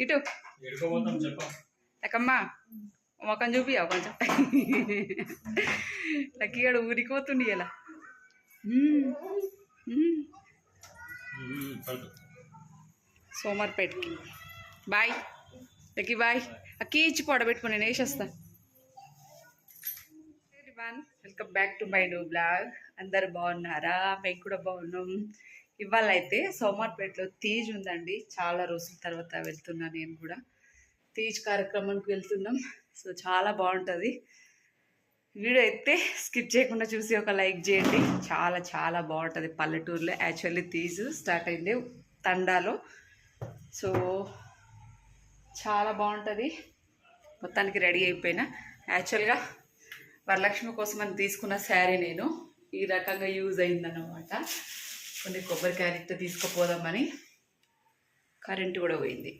ఇటు. లక్కమ్మా మొఖం చూపియా కొంచెం లక్కీగాడు ఊరికోతుండి ఇలా సోమర్పేటకి. బాయ్. Lucky boy. అక్కీ ఇచ్చి పొడబెట్టుకుని నేను వేసేస్తా. Welcome back to my new blog అందరు బాగున్నారా? మేము కూడా బాగున్నాం. ఇవాళ అయితే సోమార్పేటలో తీజ్ ఉందండి. చాలా రోజుల తర్వాత వెళ్తున్నా నేను కూడా. తీజ్ కార్యక్రమానికి వెళ్తున్నాం. సో చాలా బాగుంటుంది. వీడియో అయితే స్కిప్ చేయకుండా చూసి ఒక లైక్ చేయండి. చాలా చాలా బాగుంటుంది పల్లెటూరులో. యాక్చువల్లీ తీజ్ స్టార్ట్ అయింది తండాలో. సో చాలా బాగుంటుంది. మొత్తానికి రెడీ అయిపోయినా. యాక్చువల్గా వరలక్ష్మి కోసం అని తీసుకున్న శారీ నేను. ఈ రకంగా యూజ్ అయిందన్నమాట. కొన్ని కొబ్బరికాయలతో తీసుకుపోదామని కరెంటు కూడా పోయింది.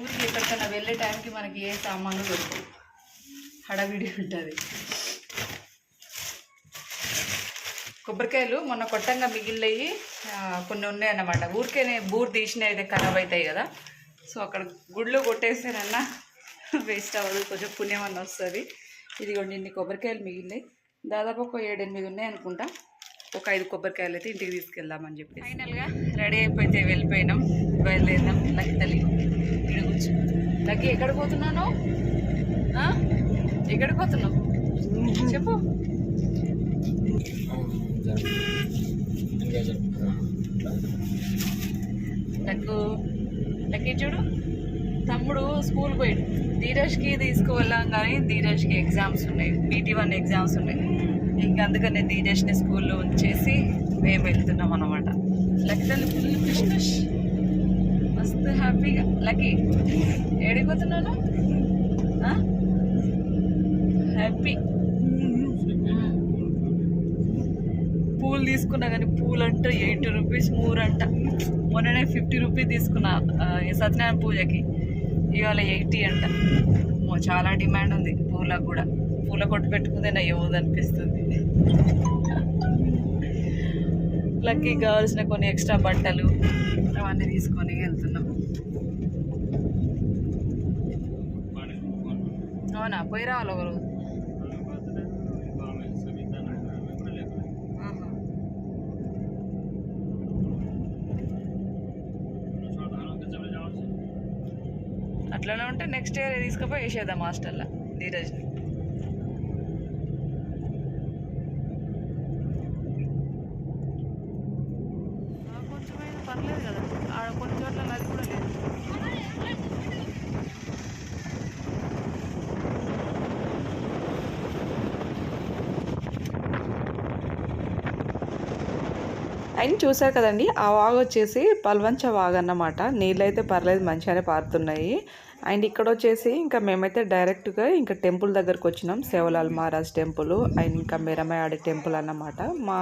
ఊరికి ఎక్కడికైనా వెళ్ళే టైంకి మనకి ఏ సామాన్లు దొరకవు. హడావిడి ఉంటుంది. కొబ్బరికాయలు మొన్న కొట్టంగా మిగిలినవి కొన్ని ఉన్నాయన్నమాట. ఊరికేనే బూరు తీసినవి అయితే ఖరాబ్ అవుతాయి కదా. సో అక్కడ గుడిలో కొట్టేస్తేనన్నా వేస్ట్ అవ్వదు కొంచెం పుణ్యం అన్న వస్తుంది. ఇదిగోండి ఇన్ని కొబ్బరికాయలు మిగిలినాయి. దాదాపు ఒక ఏడెనిమిది ఉన్నాయి అనుకుంటా. ఒక ఐదు కొబ్బరికాయలు అయితే ఇంటికి తీసుకెళ్దామని చెప్పి ఫైనల్గా రెడీ అయిపోయితే వెళ్ళిపోయినాం బయలుదేరినాం. లక్కి తల్లి ఇక్కడ కూర్చో. లక్కి ఎక్కడికి పోతున్నాను ఎక్కడ పోతున్నావు? చెప్పు. నక్కు లక్కీ చూడు. తమ్ముడు స్కూల్ పోయాడు. ధీరజ్కి తీసుకువెళ్ళాం కానీ ధీరజ్కి ఎగ్జామ్స్ ఉన్నాయి. బీటీ వన్ ఎగ్జామ్స్ ఉన్నాయి. ఇంకా అందుకనే ధీరజ్ని స్కూల్లో ఉంచేసి మేము వెళ్తున్నాం అనమాట లక్కీ ఫుల్ ఖుష్ ఖుష్. మస్తు హ్యాపీగా. లక్కీ ఏడిపోతున్నాను హ్యాపీ. పూలు తీసుకున్నా కానీ పూలు అంటే ఎయిటీ రూపీస్ మూర్ అంట మొన్ననే ఫిఫ్టీ రూపీస్ తీసుకున్నా సత్యనారాయణ పూజకి. ఇవాళ ఎయిటీ అంట. చాలా డిమాండ్ ఉంది పూలకు కూడా. పూల కొట్టు పెట్టుకుందే నా అనిపిస్తుంది. లక్కీ కావాల్సిన కొన్ని ఎక్స్ట్రా బట్టలు అవన్నీ తీసుకొని వెళ్తున్నాం. అవునా? పోయి రావాలి ఒకరోజు. అట్లనే ఉంటే నెక్స్ట్ ఇయర్ తీసుకుపోయి వేసేద్దాం హాస్టల్లో ధీరజ్ని కొంచెమైనా పర్లేదు కదా ఆడ కొన్ని చోట్ల నది కూడా లేదు. అండ్ చూసారు కదండి ఆ వాగు వచ్చేసి పల్వంచ వాగు అన్నమాట. నీళ్ళు అయితే పర్లేదు మంచిగానే పారుతున్నాయి. అండ్ ఇక్కడ వచ్చేసి ఇంకా మేమైతే డైరెక్ట్గా ఇంకా టెంపుల్ దగ్గరకు వచ్చినాం సేవలాల్ మహారాజ్ టెంపుల్ అండ్ ఇంకా మిరమయాడి టెంపుల్ అన్నమాట. మా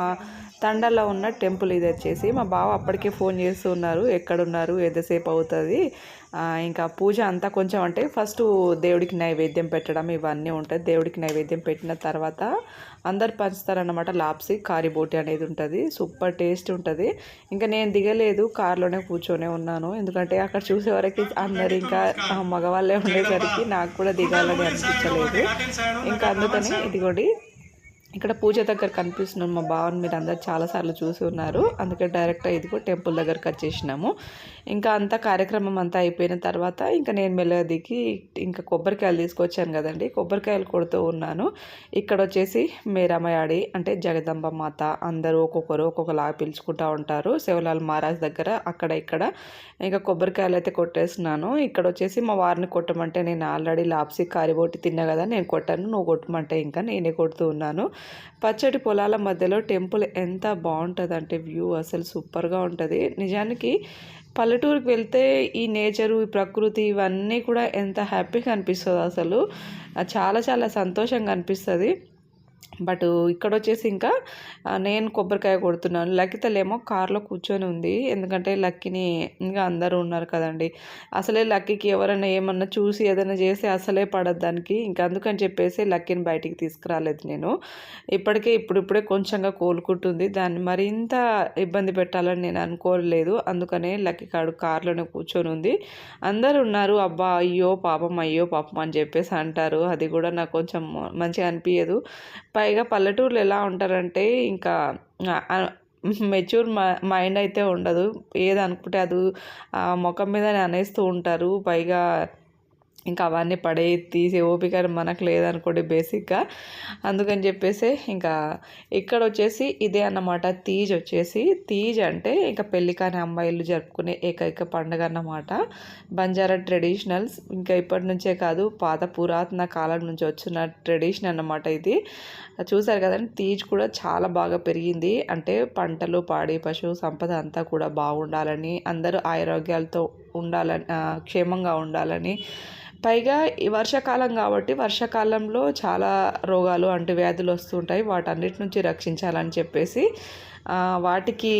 తండలో ఉన్న టెంపుల్ ఇది వచ్చేసి మా బావ అప్పటికే ఫోన్ చేస్తూ ఉన్నారు ఎక్కడున్నారు ఎంతసేపు అవుతుంది ఇంకా పూజ అంతా కొంచెం అంటే ఫస్ట్ దేవుడికి నైవేద్యం పెట్టడం ఇవన్నీ ఉంటాయి. దేవుడికి నైవేద్యం పెట్టిన తర్వాత అందరు పంచుతారనమాట లాప్సి కారిబోటి అనేది ఉంటుంది. సూపర్ టేస్ట్ ఉంటుంది. ఇంకా నేను దిగలేదు కారులోనే కూర్చొనే ఉన్నాను. ఎందుకంటే అక్కడ చూసే వరకు అందరు ఇంకా ఆ, మగవాళ్ళే ఉండేసరికి నాకు కూడా దిగాలని అనిపించలేదు. ఇంకా అందుకని ఇదిగోండి ఇక్కడ పూజ దగ్గర కనిపిస్తున్నాం. మా బావని మీరు అందరు చాలాసార్లు చూసి ఉన్నారు. అందుకే డైరెక్ట్ ఇదిగో టెంపుల్ దగ్గరకు వచ్చేసినాము. ఇంకా అంతా కార్యక్రమం అంతా అయిపోయిన తర్వాత ఇంకా నేను మెల్లగా దిగి ఇంకా కొబ్బరికాయలు తీసుకొచ్చాను కదండి. కొబ్బరికాయలు కొడుతూ ఉన్నాను. ఇక్కడ వచ్చేసి మేరమయాడి అంటే జగదంబ మాత అందరూ ఒక్కొక్కరు ఒక్కొక్కలాగా పిలుచుకుంటూ ఉంటారు. శివలాల్ మహారాజ్ దగ్గర అక్కడ ఇక్కడ ఇంకా కొబ్బరికాయలు అయితే కొట్టేస్తున్నాను. ఇక్కడ వచ్చేసి మా వారిని కొట్టమంటే నేను ఆల్రెడీ లాప్సీ కారిబోటి తిన్నా కదా నేను కొట్టాను. నువ్వు కొట్టమంటే ఇంకా నేనే కొడుతూ ఉన్నాను. పచ్చటి పొలాల మధ్యలో టెంపుల్ ఎంత బాగుంటుంది అంటే వ్యూ అసలు సూపర్గా ఉంటుంది. నిజానికి పల్లెటూరుకి వెళ్తే ఈ నేచరు ఈ ప్రకృతి ఇవన్నీ కూడా ఎంత హ్యాపీగా అనిపిస్తుంది అసలు చాలా చాలా సంతోషంగా అనిపిస్తుంది. బట్ ఇక్కడ వచ్చేసి ఇంకా నేను కొబ్బరికాయ కొడుతున్నాను. లక్కితలేమో కార్లో కూర్చొని ఉంది. ఎందుకంటే లక్కీని ఇంకా అందరూ ఉన్నారు కదండి. అసలే లక్కీకి ఎవరైనా ఏమన్నా చూసి ఏదైనా చేసి అసలే పడదు దానికి. ఇంకా అందుకని చెప్పేసి లక్కీని బయటికి తీసుకురాలేదు నేను. ఇప్పటికే ఇప్పుడిప్పుడే కొంచెంగా కోలుకుంటుంది. దాన్ని మరింత ఇబ్బంది పెట్టాలని నేను అనుకోలేదు. అందుకనే లక్కీ కాడు కార్లోనే కూర్చొని ఉంది. అందరూ ఉన్నారు. అబ్బా అయ్యో పాపం అయ్యో పాపం అని చెప్పేసి అంటారు. అది కూడా నాకు కొంచెం మంచిగా అనిపించదు పైగా పల్లెటూర్లు ఎలా ఉంటారంటే ఇంకా మెచ్యూర్ మైండ్ అయితే ఉండదు. ఏది అనుకుంటే అది ఆ ముఖం మీదనే అనేస్తూ ఉంటారు. పైగా ఇంకా అవన్నీ పడే తీసే ఓపిక మనకు లేదనుకోండి బేసిక్గా. అందుకని చెప్పేసి ఇంకా ఇక్కడ వచ్చేసి ఇదే అన్నమాట తీజ్ వచ్చేసి. తీజ్ అంటే ఇంకా పెళ్ళి కాని అమ్మాయిలు జరుపుకునే ఏకైక పండుగ అన్నమాట. బంజారా ట్రెడిషనల్స్ ఇంకా ఇప్పటి నుంచే కాదు పాత పురాతన కాలం నుంచి వచ్చిన ట్రెడిషన్ అన్నమాట ఇది. చూసారు కదండి తీజ్ కూడా చాలా బాగా పెరిగింది. అంటే పంటలు పాడి పశువు సంపద అంతా కూడా బాగుండాలని అందరూ ఆరోగ్యాలతో ఉండాలని క్షేమంగా ఉండాలని. పైగా ఈ వర్షాకాలం కాబట్టి వర్షాకాలంలో చాలా రోగాలు అంటువ్యాధులు వస్తుంటాయి. వాటన్నిటి నుంచి రక్షించాలని చెప్పేసి వాటికి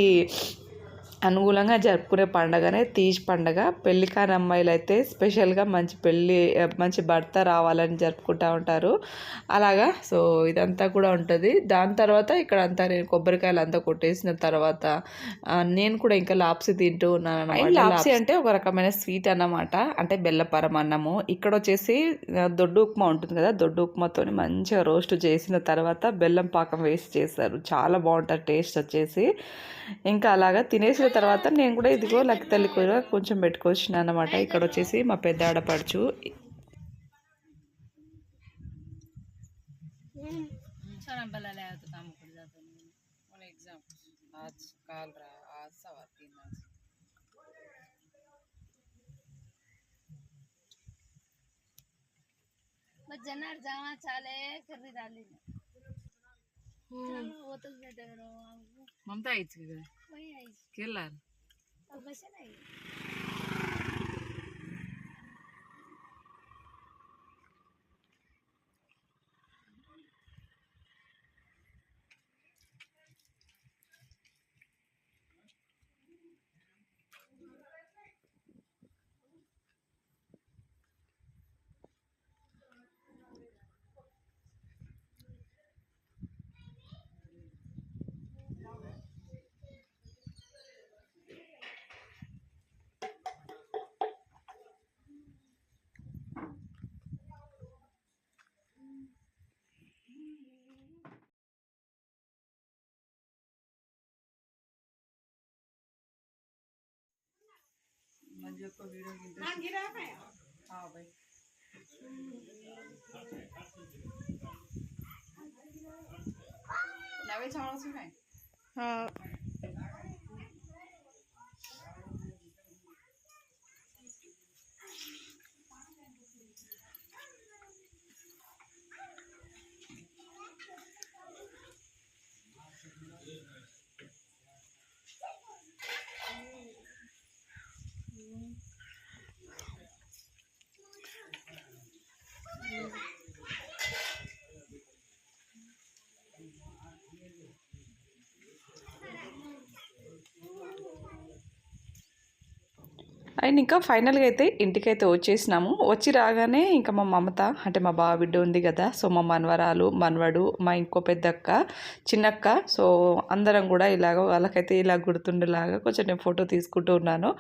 అనుకూలంగా జరుపుకునే పండగనే తీజ్ పండగ. పెళ్ళి కాని అమ్మాయిలు అయితే స్పెషల్గా మంచి పెళ్ళి మంచి భర్త రావాలని జరుపుకుంటూ ఉంటారు. అలాగా? సో ఇదంతా కూడా ఉంటుంది. దాని తర్వాత ఇక్కడ అంతా నేను కొబ్బరికాయలు అంతా కొట్టేసిన తర్వాత నేను కూడా ఇంకా లాప్సీ తింటూ ఉన్నాను. లాప్సీ అంటే ఒక రకమైన స్వీట్ అన్నమాట. అంటే బెల్లపరం అన్నము. ఇక్కడ వచ్చేసి దొడ్డు ఉప్మా ఉంటుంది కదా? దొడ్డు ఉప్మాతో మంచిగా రోస్ట్ చేసిన తర్వాత బెల్లం పాకం వేసి చేస్తారు. చాలా బాగుంటుంది టేస్ట్ వచ్చేసి. ఇంకా అలాగా తినేసిన తర్వాత నేను కూడా ఇదిగో లక్కి తల్లి కూర కొంచెం పెట్టుకొచ్చిన అనమాట ఇక్కడ వచ్చేసి మా పెద్ద ఆడపడుచు सर बलाले आया तो काम कर जाता नहीं और एग्जाम आज काल रहा आज सवा तीन आज मग जनार जावा चाले खरी झाली होतच नाही दगड ममता आईच केला. कसे नाही म्हणजे को वीडियो की हाँ भाई नवे चावल से काय అండ్ ఇంకా ఫైనల్గా అయితే ఇంటికైతే వచ్చేసినాము. వచ్చి రాగానే ఇంకా మా మమత అంటే మా బావ బిడ్డ ఉంది కదా సో మా మనవరాలు మనవడు మా ఇంకో పెద్దక్క చిన్నక్క సో అందరం కూడా ఇలాగ వాళ్ళకైతే ఇలా గుర్తుండేలాగా కొంచెం నేను ఫోటో తీసుకుంటూ ఉన్నాను.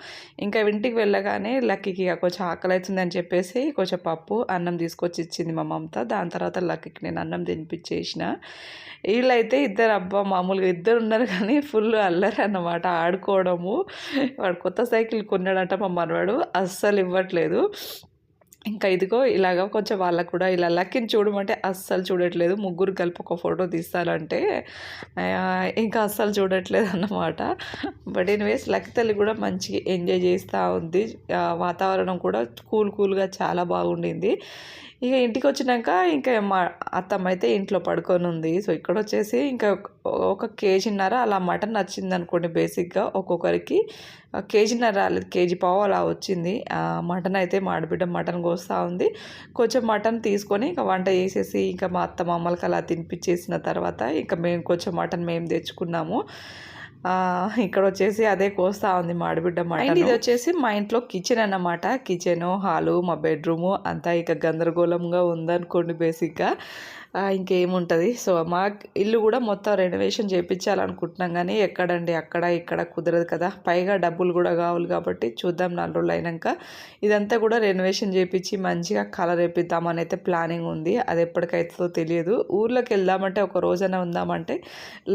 ఇంకా ఇంటికి వెళ్ళగానే లక్కీకి ఇక కొంచెం ఆకలి అవుతుంది అని చెప్పేసి కొంచెం పప్పు అన్నం తీసుకొచ్చి ఇచ్చింది మా మమత. దాని తర్వాత లక్కీకి నేను అన్నం తినిపించేసిన. వీళ్ళైతే ఇద్దరు అబ్బా మామూలుగా ఇద్దరు ఉన్నారు కానీ ఫుల్ అల్లరి అన్నమాట ఆడుకోవడము. వాడు కొత్త సైకిల్ కొన్నాడంట మా మనవాడు అస్సలు ఇవ్వట్లేదు. ఇంకా ఇదిగో ఇలాగ కొంచెం వాళ్ళకు కూడా ఇలా లక్కిని చూడమంటే అస్సలు చూడట్లేదు. ముగ్గురు కలిపి ఒక ఫోటో తీస్తారంటే ఇంకా అస్సలు చూడట్లేదు అన్నమాట. బట్ ఎనీవేస్ లక్ తల్లి కూడా మంచిగా ఎంజాయ్ చేస్తూ ఉంది. వాతావరణం కూడా కూల్ కూల్గా చాలా బాగుండింది. ఇక ఇంటికి వచ్చినాక ఇంకా మా అత్తమ్మ అయితే ఇంట్లో పడుకొని ఉంది సో ఇక్కడ వచ్చేసి ఇంకా ఒక కేజీన్నర అలా మటన్ వచ్చింది అనుకోండి బేసిక్గా ఒక్కొక్కరికి. కేజీన్నర రాలేదు కేజీ పావు అలా వచ్చింది. మటన్ అయితే మాడబిడ్డ మటన్ కోస్తూ ఉంది. కొంచెం మటన్ తీసుకొని ఇంకా వంట చేసేసి ఇంకా మా అత్త మామలకి అలా తినిపించేసిన తర్వాత ఇంకా మేము కొంచెం మటన్ మేము తెచ్చుకున్నాము. ఇక్కడ వచ్చేసి అదే కోస్తా ఉంది మా ఆడబిడ్డ మటన్. ఇది వచ్చేసి మా ఇంట్లో కిచెన్ అన్నమాట. కిచెన్ హాలు మా బెడ్రూము అంతా ఇక గందరగోళంగా ఉందనుకోండి బేసిక్గా. ఇంకేముంటుంది? సో మా ఇల్లు కూడా మొత్తం రెనోవేషన్ చేయించాలనుకుంటున్నాం కానీ ఎక్కడండి? అక్కడ ఇక్కడ కుదరదు కదా. పైగా డబ్బులు కూడా కావాలి కాబట్టి చూద్దాం నాలుగు రోజులు అయినాక. ఇదంతా కూడా రెనోవేషన్ చేయించి మంచిగా కలర్ వేపిద్దామని అయితే ప్లానింగ్ ఉంది. అది ఎప్పటికైతుందో తెలియదు. ఊర్లోకి వెళ్దామంటే ఒక రోజైనా ఉందామంటే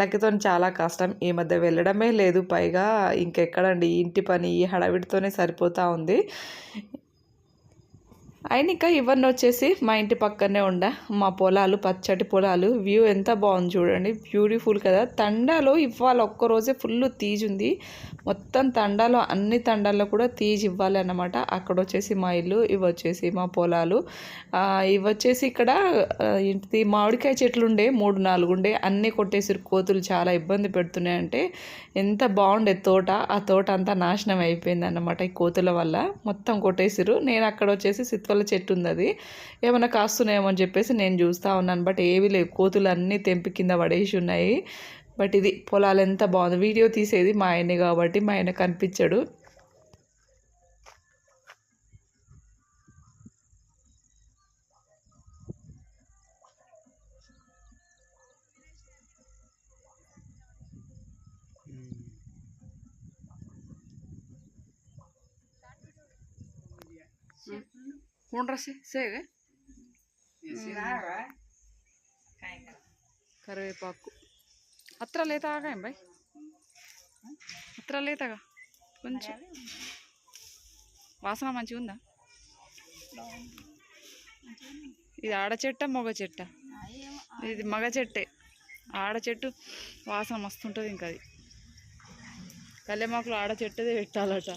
లక్కతో చాలా కష్టం. ఈ మధ్య వెళ్ళడమే లేదు. పైగా ఇంకెక్కడండి? ఇంటి పని ఈ హడావిడితోనే సరిపోతూ ఉంది. అయిన ఇంకా ఇవన్నీ వచ్చేసి మా ఇంటి పక్కనే ఉండ. మా పొలాలు పచ్చటి పొలాలు. వ్యూ ఎంత బాగుంది చూడండి. బ్యూటిఫుల్ కదా. తండాలో ఇవాళ ఒక్కరోజే ఫుల్ తీజ్ ఉంది మొత్తం తండాలో అన్ని తండాల్లో కూడా తీజి ఇవ్వాలి అన్నమాట అక్కడ వచ్చేసి మా ఇల్లు ఇవి వచ్చేసి మా పొలాలు. ఇవి వచ్చేసి ఇక్కడ ఆ, ఏంటిది మామిడికాయ చెట్లు ఉండే మూడు నాలుగు ఉండే అన్నీ కొట్టేసి కోతులు. చాలా ఇబ్బంది పెడుతున్నాయంటే ఎంత బాగుండే తోట. ఆ తోట అంతా నాశనం అయిపోయింది అన్నమాట ఈ కోతుల వల్ల. మొత్తం కొట్టేసిరు నేను అక్కడ వచ్చేసి సిత్వల చెట్టు ఉంది అది ఏమైనా కాస్తున్నాయేమో అని చెప్పేసి నేను చూస్తూ ఉన్నాను. బట్ ఏవి లేవు. కోతులు అన్నీ తెంపి కింద పడేసి ఉన్నాయి. బట్ ఇది పొలాలు ఎంత బాగుంది. వీడియో తీసేది మా ఆయనే కాబట్టి మా ఆయన కనిపించాడు. కొండ్ర సేగ కరివేపాకు అత్ర లేతాగా ఏం బాయ్ అత్ర లేతగా కొంచెం వాసన మంచిగా ఉందా ఇది ఆడ చెట్ట మగ చెట్ట ఇది మగ చెట్టే ఆడ చెట్టు వాసన మస్తు ఉంటుంది ఇంకా అది కళ్యామాకులు ఆడ చెట్టుదే పెట్టాలట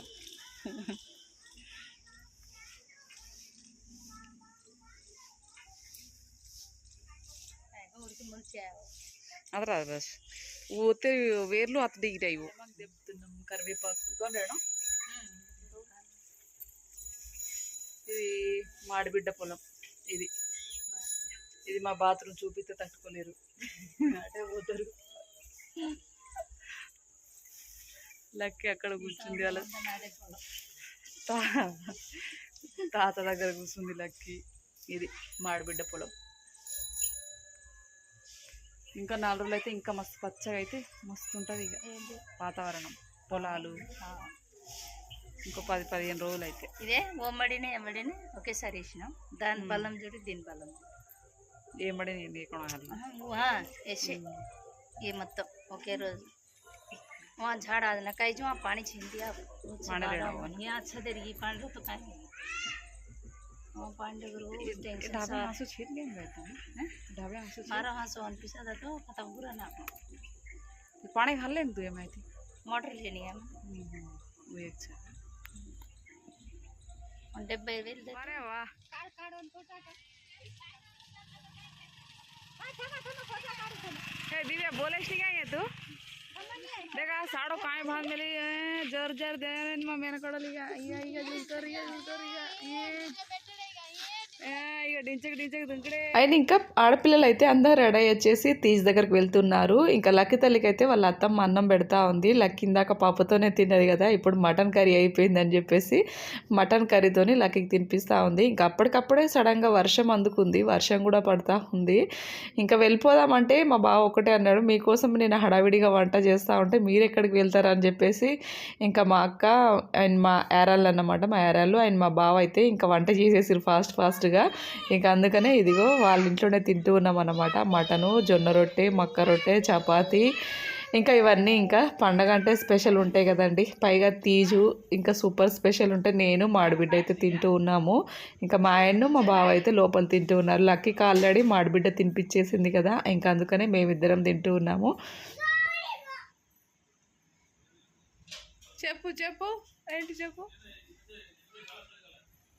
అదే రాదు ఊతే వేర్లు అత్త దిగిరాయి. దెబ్బతున్నాం కరివేపాకు. కొనడం ఇది మాడిబిడ్డ పొలం. ఇది. ఇది మా బాత్రూమ్ చూపిస్తే తట్టుకోలేరు. అంటే పోతారు. లక్కి అక్కడ కూర్చుంది వాళ్ళ తాత దగ్గర కూర్చుంది లక్కి. ఇది మాడిబిడ్డ పొలం. ఇంకా నాలుగు రోజులు అయితే ఇంకా మస్తు పచ్చగా అయితే మస్తు ఉంటుంది ఇక వాతావరణం పొలాలు ఇంకో పది పదిహేను రోజులు అయితే ఇదే ఓమ్మడిని ఎమ్మడిని ఒకేసారి వేసినాం దాని బలం చూడు దీని బలం ఏమడి నేను లేకుండా ऐसे ये मतलब ओके रोज वहाँ झाड़ आदना कहीं जो वहाँ पानी छीन दिया अब वो पानी छिपा लेना रहा होगा हूँ। यहाँ अच्छा देर ये पानी रहो तो कहीं नहीं वहाँ पानी लग रहा हो टेंशन ढाबे सा आंसू छीन गए रहते हैं ढाबे आंसू छीन- मारा वहाँ से वन पिसा था तो खत्म पूरा ना पाणी घालले ना तुझे माहिती मोटर लेनी है वो एक छे. और डब्बे वेल दे अरे वाह हे दिव्या बोलेस काय आहे तू देखा साडो काय भाग मेली ए, जर जर दे मग मेनकडली ఇక ఇక చూస్తారు ఇక చూస్తారు ఇక ఏ ఇక డించక డించక దుంకడే అయిన ఇంకా ఆడపిల్లలు అయితే అందరూ రెడీ వచ్చేసి తీజ్ దగ్గరికి వెళ్తున్నారు. ఇంకా లక్కి తల్లికి అయితే వాళ్ళ అత్తమ్మ అన్నం పెడతా ఉంది. లక్కి ఇందాక పాపతోనే తిన్నది కదా ఇప్పుడు మటన్ కర్రీ అయిపోయిందని చెప్పేసి మటన్ కర్రీతోని లక్కీకి తినిపిస్తూ ఉంది. ఇంకా అప్పటికప్పుడే సడన్గా వర్షం అందుకుంది. వర్షం కూడా పడతా ఉంది. ఇంకా వెళ్ళిపోదామంటే మా బావ ఒకటే అన్నాడు మీకోసం నేను హడావిడిగా వంట చేస్తూ ఉంటే మీరు ఎక్కడికి వెళ్తారని చెప్పేసి ఇంకా మా అక్క అండ్ మా ఏరాళ్ళు అన్నమాట. మా ఏరాళ్ళు అండ్ మా బావ అయితే ఇంకా వంట చేసేసారు ఫాస్ట్ ఫాస్ట్ ఫాస్ట్గా ఇంకా అందుకనే ఇదిగో వాళ్ళ ఇంట్లోనే తింటూ ఉన్నాం అనమాట మటను జొన్న రొట్టె మక్క రొట్టె చపాతి. ఇంకా ఇవన్నీ ఇంకా పండగ అంటే స్పెషల్ ఉంటాయి కదండి. పైగా తీజు ఇంకా సూపర్ స్పెషల్ ఉంటే నేను మాడిబిడ్డ అయితే తింటూ ఉన్నాము. ఇంకా మా ఆయన్ను మా బావ అయితే లోపల తింటూ ఉన్నారు. లక్కీకి ఆల్రెడీ మాడిబిడ్డ తినిపించేసింది కదా. ఇంకా అందుకనే మేమిద్దరం తింటూ ఉన్నాము. చెప్పు చెప్పు. ఏంటి చెప్పు?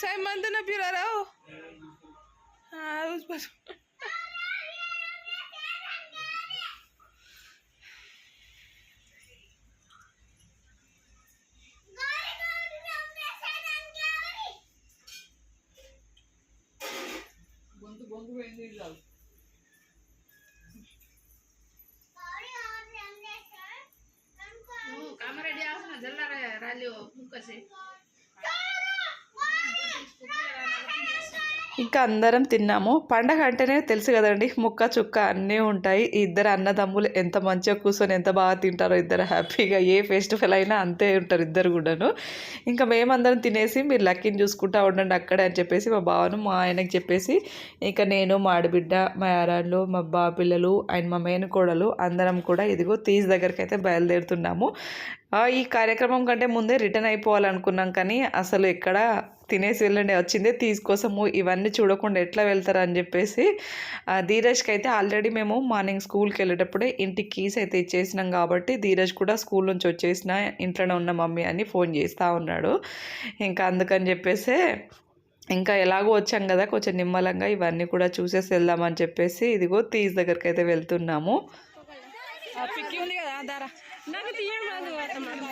साई मंद ना पिरा रहा हो? हाँ उस पर ఇంకా అందరం తిన్నాము. పండగ అంటేనే తెలుసు కదండి ముక్క చుక్క అన్నీ ఉంటాయి. ఇద్దరు అన్నదమ్ములు ఎంత మంచిగా కూర్చొని ఎంత బాగా తింటారో ఇద్దరు హ్యాపీగా ఏ ఫెస్టివల్ అయినా అంతే ఉంటారు ఇద్దరు కూడాను. ఇంకా మేమందరం తినేసి మీరు లక్కీని చూసుకుంటా ఉండండి అక్కడే అని చెప్పేసి మా బావను మా ఆయనకి చెప్పేసి ఇంకా నేను మా ఆడబిడ్డ మా యారాళ్ళు మా బా పిల్లలు అండ్ మా మేనకోడలు అందరం కూడా ఇదిగో తీజ్ దగ్గరికి అయితే బయలుదేరుతున్నాము. ఈ కార్యక్రమం కంటే ముందే రిటర్న్ అయిపోవాలనుకున్నాం కానీ అసలు ఎక్కడ తినేసి వెళ్ళండి వచ్చిందే తీసుకోసము ఇవన్నీ చూడకుండా ఎట్లా వెళ్తారు అని చెప్పేసి ఆ, ధీరజ్కి అయితే ఆల్రెడీ మేము మార్నింగ్ స్కూల్కి వెళ్ళేటప్పుడే ఇంటికి కీస్ అయితే ఇచ్చేసినాం కాబట్టి ధీరజ్ కూడా స్కూల్ నుంచి వచ్చేసిన ఇంట్లోనే ఉన్న మమ్మీ అని ఫోన్ చేస్తూ ఉన్నాడు. ఇంకా అందుకని చెప్పేసి ఇంకా ఎలాగో వచ్చాం కదా కొంచెం నిమ్మలంగా ఇవన్నీ కూడా చూసేసి వెళ్దామని చెప్పేసి ఇదిగో తీజ్ దగ్గరికి అయితే వెళ్తున్నాము ఉంది కదా నాకు తీయడం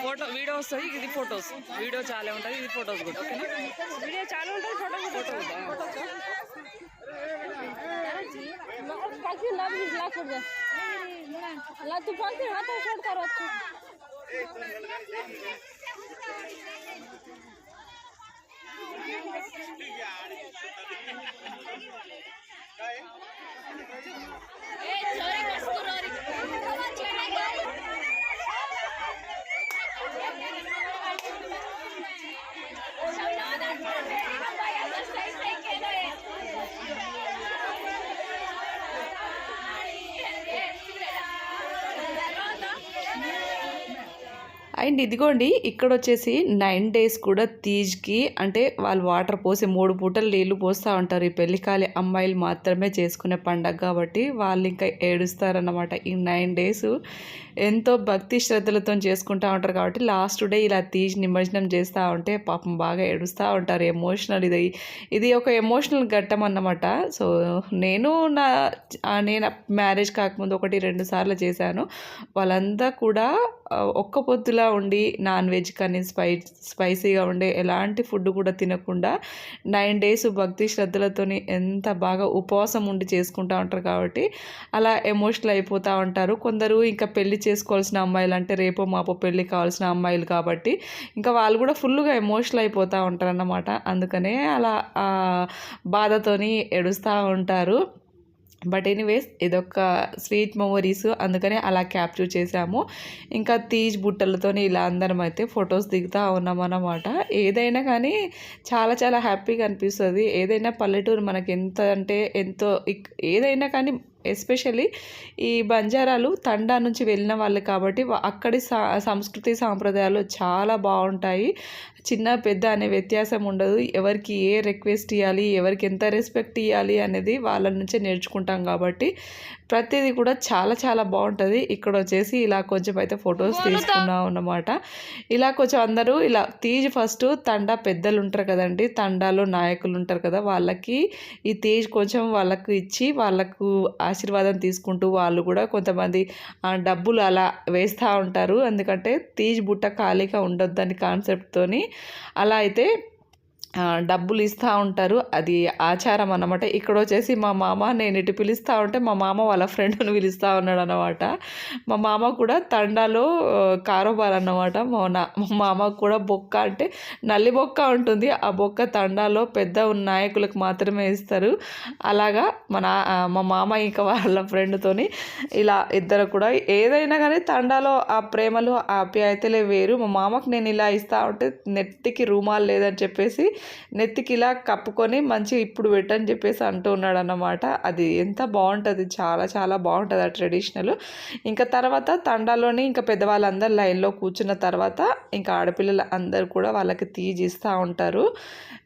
ఫోటో వీడియో వస్తుంది ఇది ఫొటోస్. వీడియో చాలా ఉంటుంది ఇది ఫొటోస్ కూడా ఓకేనా? వీడియో చాలా ఉంటుంది ఫోటో ఫోటో అండ్ ఇదిగోండి ఇక్కడ వచ్చేసి నైన్ డేస్ కూడా తీజ్కి అంటే వాళ్ళు వాటర్ పోసి మూడు పూటలు నీళ్ళు పోస్తూ ఉంటారు. ఈ పెళ్ళికాలి అమ్మాయిలు మాత్రమే చేసుకునే పండగ కాబట్టి వాళ్ళు ఇంకా ఏడుస్తారన్నమాట ఈ నైన్ డేస్. ఎంతో భక్తి శ్రద్ధలతో చేసుకుంటూ ఉంటారు కాబట్టి లాస్ట్ డే ఇలా తీజ్ నిమజ్జనం చేస్తూ ఉంటే పాపం బాగా ఏడుస్తూ ఉంటారు ఎమోషనల్ ఇది ఇది ఒక ఎమోషనల్ ఘట్టం అన్నమాట. సో నేను నా నేను మ్యారేజ్ కాకముందు ఒకటి రెండు సార్లు చేశాను. వాళ్ళంతా కూడా ఒక్క పొద్దులా ఉండి నాన్ వెజ్ కానీ స్పై స్పైసీగా ఉండే ఎలాంటి ఫుడ్ కూడా తినకుండా నైన్ డేస్ భక్తి శ్రద్ధలతోని ఎంత బాగా ఉపవాసం ఉండి చేసుకుంటూ ఉంటారు కాబట్టి అలా ఎమోషనల్ అయిపోతూ ఉంటారు. కొందరు ఇంకా పెళ్ళి చేసుకోవాల్సిన అమ్మాయిలు అంటే రేపో మాపో పెళ్ళి కావాల్సిన అమ్మాయిలు కాబట్టి ఇంకా వాళ్ళు కూడా ఫుల్గా ఎమోషనల్ అయిపోతూ ఉంటారు అన్నమాట అందుకనే అలా బాధతోని ఎడుస్తూ ఉంటారు. బట్ ఎనీవేస్ ఇదొక స్వీట్ మెమోరీస్. అందుకనే అలా క్యాప్చర్ చేసాము ఇంకా తీజ్ బుట్టలతోని ఇలా అందరం అయితే ఫొటోస్ దిగుతూ ఉన్నాం అన్నమాట ఏదైనా కానీ చాలా చాలా హ్యాపీగా అనిపిస్తుంది. ఏదైనా పల్లెటూరు మనకి ఎంత అంటే ఎంతో ఇక్- ఏదైనా కానీ ఎస్పెషల్లీ ఈ బంజారాలు తండా నుంచి వెళ్ళిన వాళ్ళు కాబట్టి అక్కడి సా సంస్కృతి సాంప్రదాయాలు చాలా బాగుంటాయి. చిన్న పెద్ద అనే వ్యత్యాసం ఉండదు. ఎవరికి ఏ రిక్వెస్ట్ ఇవ్వాలి ఎవరికి ఎంత రెస్పెక్ట్ ఇవ్వాలి అనేది వాళ్ళ నుంచే నేర్చుకుంటాం కాబట్టి ప్రతిదీ కూడా చాలా చాలా బాగుంటుంది. ఇక్కడ వచ్చేసి ఇలా కొంచెం అయితే ఫొటోస్ తీసుకున్నాం అన్నమాట ఇలా కొంచెం అందరూ ఇలా తీజ్ ఫస్ట్ తండా పెద్దలు ఉంటారు కదండి. తండాలో నాయకులు ఉంటారు కదా వాళ్ళకి ఈ తేజ్ కొంచెం వాళ్ళకు ఇచ్చి వాళ్ళకు ఆశీర్వాదం తీసుకుంటూ వాళ్ళు కూడా కొంతమంది డబ్బులు అలా వేస్తూ ఉంటారు. ఎందుకంటే తీజ్ బుట్ట ఖాళీగా ఉండొద్దని కాన్సెప్ట్తోని అలా అయితే డబ్బులు ఇస్తూ ఉంటారు. అది ఆచారం అన్నమాట. ఇక్కడ వచ్చేసి మా మామ నేను ఇటు పిలుస్తూ ఉంటే మా మామ వాళ్ళ ఫ్రెండ్ని పిలుస్తూ ఉన్నాడు అనమాట మా మామ కూడా తండాలో కారోబార్ అన్నమాట. మా నా- మామ కూడా బొక్క అంటే నల్లి బొక్క ఉంటుంది. ఆ బొక్క తండాలో పెద్ద నాయకులకు మాత్రమే ఇస్తారు. అలాగా మన మా మామ ఇంకా వాళ్ళ ఫ్రెండ్తోని ఇలా ఇద్దరు కూడా ఏదైనా కానీ తండాలో ఆ ప్రేమలు ఆప్యాయతలే వేరు. మా మామకు నేను ఇలా ఇస్తా ఉంటే నెత్తికి రూమాలు లేదని చెప్పేసి నెత్తికి ఇలా కప్పుకొని మంచి ఇప్పుడు పెట్టని చెప్పేసి అంటూ ఉన్నాడు అన్నమాట అది ఎంత బాగుంటుంది చాలా చాలా బాగుంటుంది ఆ ట్రెడిషనల్. ఇంకా తర్వాత తండాలోని ఇంకా పెద్దవాళ్ళందరూ లైన్లో కూర్చున్న తర్వాత ఇంకా ఆడపిల్లలు అందరూ కూడా వాళ్ళకి తీజిస్తూ ఉంటారు.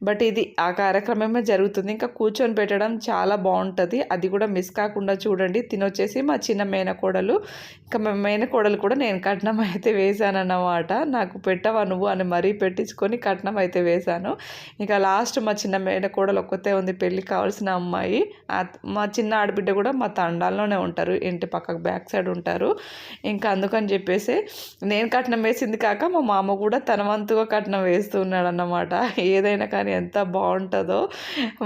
బట్ ఇది ఆ కార్యక్రమమే జరుగుతుంది. ఇంకా కూర్చొని పెట్టడం చాలా బాగుంటుంది. అది కూడా మిస్ కాకుండా చూడండి. తినొచ్చేసి మా చిన్న మేనకోడలు ఇంకా మా మేనకోడలు కూడా నేను కట్నం అయితే వేశానన్నమాట. నాకు పెట్టవా నువ్వు అని మరీ పెట్టించుకొని కట్నం అయితే వేశాను. ఇంకా లాస్ట్ మా చిన్న మేడ కూడా ఒక్కతే ఉంది పెళ్ళి కావాల్సిన అమ్మాయి. మా చిన్న ఆడబిడ్డ కూడా మా తండాల్లోనే ఉంటారు ఇంటి పక్కకు బ్యాక్ సైడ్ ఉంటారు. ఇంకా అందుకని చెప్పేసి నేను కట్నం వేసింది కాక మా మామ కూడా తన వంతుగా కట్నం వేస్తున్నాడు అన్నమాట ఏదైనా కానీ ఎంత బాగుంటుందో.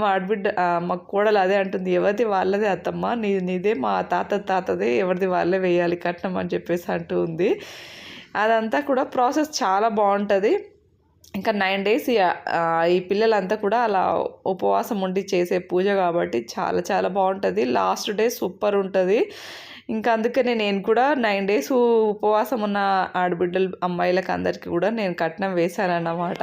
మా ఆడబిడ్డ మా కోడలు అదే అంటుంది ఎవరిది వాళ్ళదే అత్తమ్మ నీ నీదే మా తాత తాతదే ఎవరిది వాళ్ళే వేయాలి కట్నం అని చెప్పేసి అంటూ ఉంది. అదంతా కూడా ప్రాసెస్ చాలా బాగుంటుంది. ఇంకా నైన్ డేస్ ఈ పిల్లలంతా కూడా అలా ఉపవాసం ఉండి చేసే పూజ కాబట్టి చాలా చాలా బాగుంటుంది. లాస్ట్ డే సూపర్ ఉంటుంది. ఇంకా అందుకనే నేను కూడా నైన్ డేస్ ఉపవాసం ఉన్న ఆడబిడ్డలు అమ్మాయిలకు అందరికీ కూడా నేను కట్నం వేశానన్నమాట.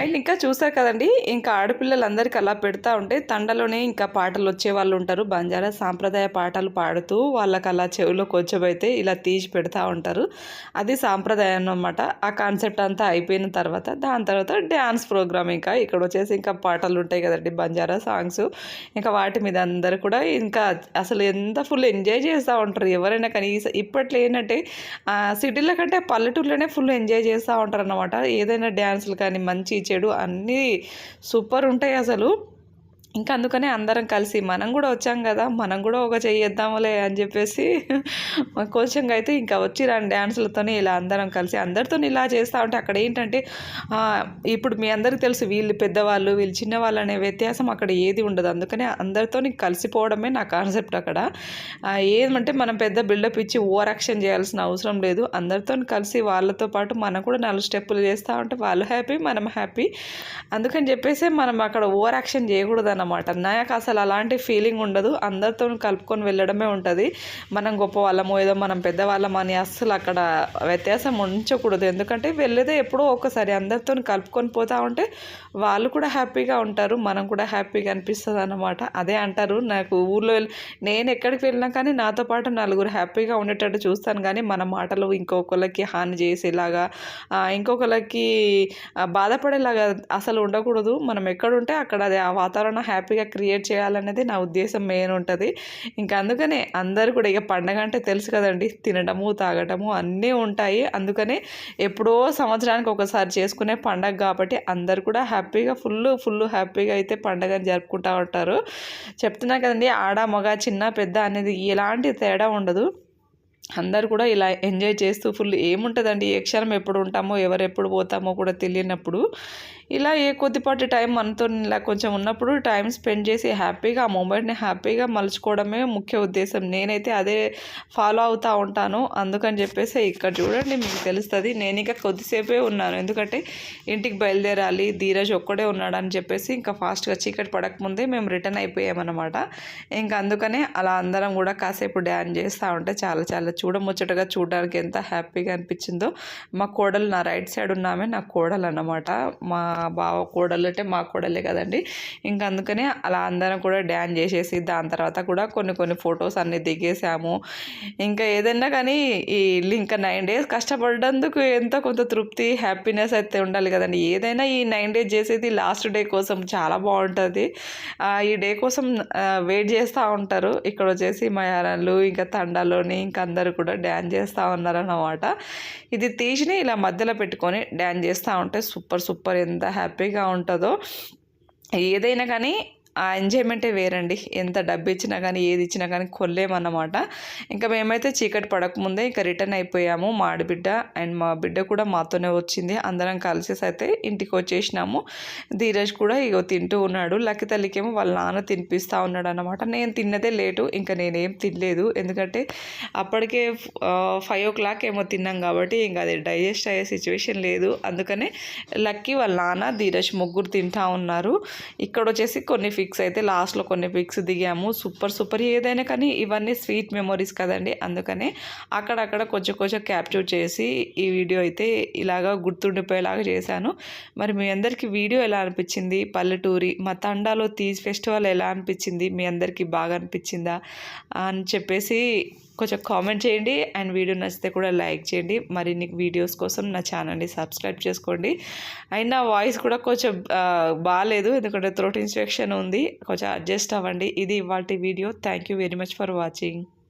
అండ్ ఇంకా చూసారు కదండి ఇంకా ఆడపిల్లలందరికీ అలా పెడతా ఉంటే తండలోనే ఇంకా పాటలు వచ్చే వాళ్ళు ఉంటారు. బంజారా సాంప్రదాయ పాటలు పాడుతూ వాళ్ళకి అలా చెవిలో కూర్చోబెడితే ఇలా తీసి పెడతా ఉంటారు. అది సాంప్రదాయం అనమాట ఆ కాన్సెప్ట్ అంతా అయిపోయిన తర్వాత దాని తర్వాత డ్యాన్స్ ప్రోగ్రామ్ ఇంకా ఇక్కడ వచ్చేసి ఇంకా పాటలు ఉంటాయి కదండి బంజారా సాంగ్స్. ఇంకా వాటి మీద అందరు కూడా ఇంకా అసలు ఎంత ఫుల్ ఎంజాయ్ చేస్తూ ఉంటారు. ఎవరైనా కానీ ఇప్పట్లో ఏంటంటే సిటీల కంటే పల్లెటూరులోనే ఫుల్ ఎంజాయ్ చేస్తూ ఉంటారు అనమాట ఏదైనా డ్యాన్సులు కానీ మంచి చెడు అన్నీ సూపర్ ఉంటాయి అసలు. ఇంకా అందుకనే అందరం కలిసి మనం కూడా వచ్చాం కదా మనం కూడా ఒక చెయ్యేద్దాములే అని చెప్పేసి కోచంగా అయితే ఇంకా వచ్చి రాని డ్యాన్సులతోనే ఇలా అందరం కలిసి అందరితో ఇలా చేస్తూ ఉంటే అక్కడ ఏంటంటే ఇప్పుడు మీ అందరికీ తెలుసు వీళ్ళు పెద్దవాళ్ళు వీళ్ళు చిన్నవాళ్ళు అనే వ్యత్యాసం అక్కడ ఏది ఉండదు. అందుకనే అందరితో కలిసిపోవడమే నా కాన్సెప్ట్ అక్కడ. ఏమంటే మనం పెద్ద బిల్డప్ ఇచ్చి ఓవర్ యాక్షన్ చేయాల్సిన అవసరం లేదు. అందరితో కలిసి వాళ్ళతో పాటు మనం కూడా నాలుగు స్టెప్పులు చేస్తూ ఉంటే వాళ్ళు హ్యాపీ మనం హ్యాపీ అందుకని చెప్పేసి మనం అక్కడ ఓవర్ యాక్షన్ చేయకూడదు అన్నమాట నాకు అసలు అలాంటి ఫీలింగ్ ఉండదు. అందరితో కలుపుకొని వెళ్ళడమే ఉంటుంది. మనం గొప్ప వాళ్ళమో ఏదో మనం పెద్దవాళ్ళం అని అస్సలు అక్కడ వ్యత్యాసం ఉంచకూడదు. ఎందుకంటే వెళ్ళేదే ఎప్పుడో ఒకసారి అందరితో కలుపుకొని పోతా ఉంటే వాళ్ళు కూడా హ్యాపీగా ఉంటారు. మనం కూడా హ్యాపీగా అనిపిస్తుంది అన్నమాట అదే అంటారు. నాకు ఊర్లో వెళ్ళి నేను ఎక్కడికి వెళ్ళినా కానీ నాతో పాటు నలుగురు హ్యాపీగా ఉండేటట్టు చూస్తాను. కానీ మన మాటలు ఇంకొకరికి హాని చేసేలాగా ఇంకొకరికి బాధపడేలాగా అసలు ఉండకూడదు. మనం ఎక్కడుంటే అక్కడ అది ఆ వాతావరణం హ్యాపీగా క్రియేట్ చేయాలనేది నా ఉద్దేశం మెయిన్ ఉంటుంది. ఇంకా అందుకనే అందరూ కూడా ఇక పండగ అంటే తెలుసు కదండి తినడము తాగటము అన్నీ ఉంటాయి. అందుకనే ఎప్పుడో సంవత్సరానికి ఒకసారి చేసుకునే పండగ కాబట్టి అందరు కూడా హ్యాపీగా ఫుల్ ఫుల్ హ్యాపీగా అయితే పండగని జరుపుకుంటూ ఉంటారు. చెప్తున్నా కదండి ఆడ మగ చిన్న పెద్ద అనేది ఎలాంటి తేడా ఉండదు. అందరు కూడా ఇలా ఎంజాయ్ చేస్తూ ఫుల్ ఏముంటుందండి ఏ క్షణం ఎప్పుడు ఉంటామో ఎవరు ఎప్పుడు పోతామో కూడా తెలియనప్పుడు. ఇలా ఏ కొద్దిపాటి టైం మనతో ఇలా కొంచెం ఉన్నప్పుడు టైం స్పెండ్ చేసి హ్యాపీగా ఆ మూమెంట్ని హ్యాపీగా మలుచుకోవడమే ముఖ్య ఉద్దేశం. నేనైతే అదే ఫాలో అవుతూ ఉంటాను. అందుకని చెప్పేసి ఇక్కడ చూడండి మీకు తెలుస్తుంది. నేను ఇంకా కొద్దిసేపే ఉన్నాను. ఎందుకంటే ఇంటికి బయలుదేరాలి. ధీరజ్ ఒక్కడే ఉన్నాడని చెప్పేసి ఇంకా ఫాస్ట్గా చీకటి పడకముందే మేము రిటర్న్ అయిపోయామన్నమాట. ఇంకా అందుకనే అలా అందరం కూడా కాసేపు డ్యాన్స్ చేస్తూ ఉంటే చాలా చాలా చూడముచ్చటగా చూడడానికి ఎంత హ్యాపీగా అనిపించిందో. మా కోడలు నా రైట్ సైడ్ ఉన్నామే నా కోడలు అన్నమాట మా బావ కోడలు అంటే మా కోడలే కదండి. ఇంకా అందుకనే అలా అందరం కూడా డ్యాన్స్ చేసేసి దాని తర్వాత కూడా కొన్ని కొన్ని ఫొటోస్ అన్ని దిగేసాము. ఇంకా ఏదైనా కానీ ఈ ఇంకా నైన్ డేస్ కష్టపడ్డందుకు ఎంతో కొంత తృప్తి హ్యాపీనెస్ అయితే ఉండాలి కదండి. ఏదైనా ఈ నైన్ డేస్ చేసేది లాస్ట్ డే కోసం చాలా బాగుంటుంది. ఈ డే కోసం వెయిట్ చేస్తూ ఉంటారు. ఇక్కడ వచ్చేసి మయారాలు ఇంకా తండాలోని ఇంకా అందరూ కూడా డ్యాన్స్ చేస్తూ ఉన్నారన్నమాట. ఇది తీసిని ఇలా మధ్యలో పెట్టుకొని డ్యాన్స్ చేస్తూ ఉంటే సూపర్ సూపర్ ఎంత ఎంత హ్యాపీగా ఉంటుందో. ఏదైనా కానీ ఆ ఎంజాయ్మెంటే వేరండి. ఎంత డబ్బు ఇచ్చినా కానీ ఏది ఇచ్చినా కానీ కొల్లేమన్నమాట ఇంకా మేమైతే చీకటి పడకముందే ఇంకా రిటర్న్ అయిపోయాము. మా ఆడబిడ్డ అండ్ మా బిడ్డ కూడా మాతోనే వచ్చింది. అందరం కలిసేసి అయితే ఇంటికి వచ్చేసినాము ధీరజ్ కూడా ఇగో తింటూ ఉన్నాడు. లక్కి తల్లికేమో వాళ్ళ నాన్న తినిపిస్తూ ఉన్నాడు అనమాట నేను తిన్నదే లేటు ఇంకా నేనేం తినలేదు. ఎందుకంటే అప్పటికే ఫైవ్ ఓ క్లాక్ ఏమో తిన్నాం కాబట్టి ఇంకా అది డైజెస్ట్ అయ్యే సిచ్యువేషన్ లేదు. అందుకనే లక్కీ వాళ్ళ నాన్న ధీరజ్ ముగ్గురు తింటా ఉన్నారు. ఇక్కడ వచ్చేసి కొన్ని పిక్స్ అయితే లాస్ట్లో కొన్ని పిక్స్ దిగాము. Super super. ఏదైనా కానీ ఇవన్నీ స్వీట్ మెమొరీస్ కదండి. అందుకనే అక్కడక్కడ కొంచెం కొంచెం క్యాప్చర్ చేసి ఈ వీడియో అయితే ఇలాగా గుర్తుండిపోయేలాగా చేశాను. మరి మీ అందరికీ వీడియో ఎలా అనిపించింది? పల్లెటూరి మా తండాలో తీజ్ ఫెస్టివల్ ఎలా అనిపించింది? మీ అందరికీ బాగా అనిపించిందా? అని చెప్పేసి కొంచెం కామెంట్ చేయండి అండ్ వీడియో నచ్చితే కూడా లైక్ చేయండి. మరిన్ని వీడియోస్ కోసం నా ఛానల్ని సబ్స్క్రైబ్ చేసుకోండి. అండ్ నా వాయిస్ కూడా కొంచెం బాగాలేదు ఎందుకంటే థ్రోట్ ఇన్ఫెక్షన్ ఉంది. కొంచెం అడ్జస్ట్ అవ్వండి. ఇది ఇవాళ video thank you very much for watching